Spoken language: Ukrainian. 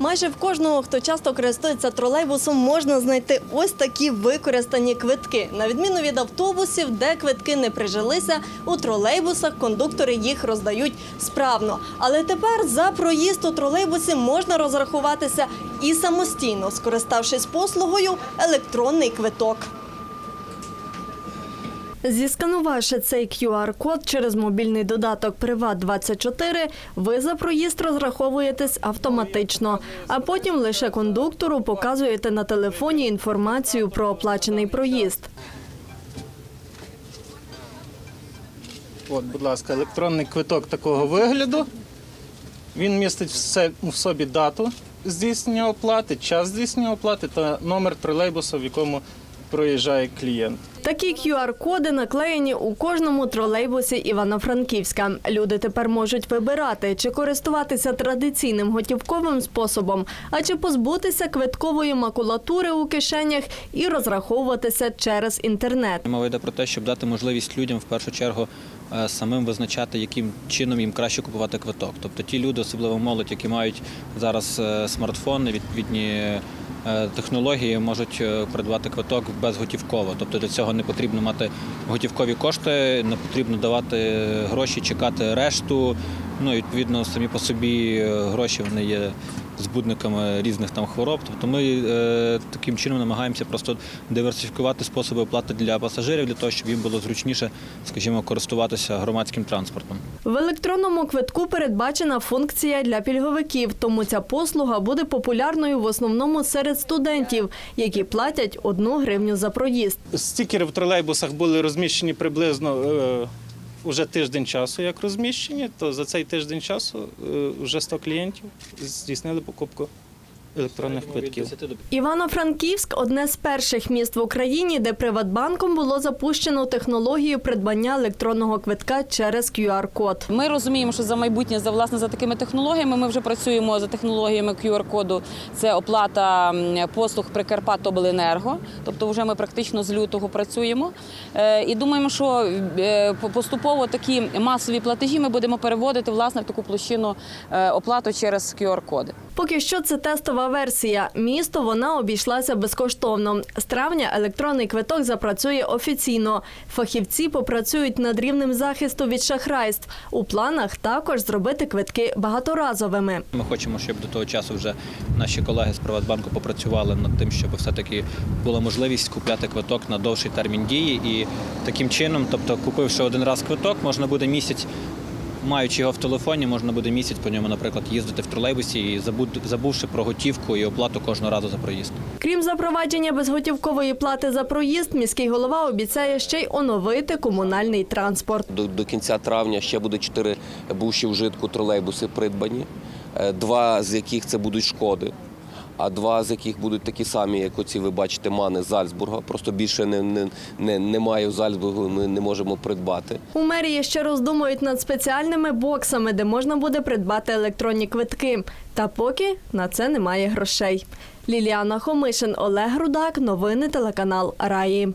Майже в кожного, хто часто користується тролейбусом, можна знайти ось такі використані квитки. На відміну від автобусів, де квитки не прижилися, у тролейбусах кондуктори їх роздають справно. Але тепер за проїзд у тролейбусі можна розрахуватися і самостійно, скориставшись послугою електронний квиток. Зісканувавши цей QR-код через мобільний додаток Приват24, ви за проїзд розраховуєтесь автоматично, а потім лише кондуктору показуєте на телефоні інформацію про оплачений проїзд. От, будь ласка, електронний квиток такого вигляду. Він містить все в собі дату здійснення оплати, час здійснення оплати та номер тролейбуса, в якому проїжджає клієнт. Такі QR-коди наклеєні у кожному тролейбусі Івано-Франківська. Люди тепер можуть вибирати, чи користуватися традиційним готівковим способом, а чи позбутися квиткової макулатури у кишенях і розраховуватися через інтернет. Мова йде про те, щоб дати можливість людям в першу чергу е, самим визначати, яким чином їм краще купувати квиток. Тобто ті люди, особливо молодь, які мають зараз е, смартфони, відповідні технології, можуть е, придбати квиток безготівково. Тобто для цього не потрібно мати готівкові кошти, не потрібно давати гроші, чекати решту. Ну, відповідно, самі по собі е, гроші вони є збудниками різних там хвороб. Тобто ми е, таким чином намагаємося просто диверсифікувати способи оплати для пасажирів, для того, щоб їм було зручніше, скажімо, користуватися громадським транспортом. В електронному квитку передбачена функція для пільговиків, тому ця послуга буде популярною в основному серед студентів, які платять одну гривню за проїзд. Стікери в тролейбусах були розміщені приблизно е, уже тиждень часу, як розміщені, то за цей тиждень часу е, вже 100 клієнтів здійснили покупку електронних квитків. Івано-Франківськ одне з перших міст в Україні, де Приватбанком було запущено технологію придбання електронного квитка через QR-код. Ми розуміємо, що за майбутнє за власне за такими технологіями. Ми вже працюємо за технологіями QR-коду. Це оплата послуг Прикарпаттобленерго. Тобто, вже ми практично з лютого працюємо. Е, І думаємо, що е, поступово такі масові платежі ми будемо переводити власне в таку площину е, оплату через QR-коди. Поки що це тестова версія. Місто вона обійшлася безкоштовно. З травня електронний квиток запрацює офіційно. Фахівці попрацюють над рівнем захисту від шахрайств. У планах також зробити квитки багаторазовими. Ми хочемо, щоб до того часу вже наші колеги з Приватбанку попрацювали над тим, щоб все-таки була можливість купляти квиток на довший термін дії. І таким чином, тобто, купивши один раз квиток, можна буде місяць. Маючи його в телефоні, можна буде місяць по ньому, наприклад, їздити в тролейбусі і забувши про готівку і оплату кожного разу за проїзд. Крім запровадження безготівкової плати за проїзд, міський голова обіцяє ще й оновити комунальний транспорт. До, до кінця травня ще буде чотири бувші вжитку тролейбуси придбані, Е, два з яких це будуть шкоди, а два з яких будуть такі самі, як оці ви бачите, мани Зальцбурга. Просто більше не, не, не, немає в Зальцбургу, ми не можемо придбати. У мерії ще роздумують над спеціальними боксами, де можна буде придбати електронні квитки. Та поки на це немає грошей. Ліліана Хомишин, Олег Рудак, новини телеканал Раї.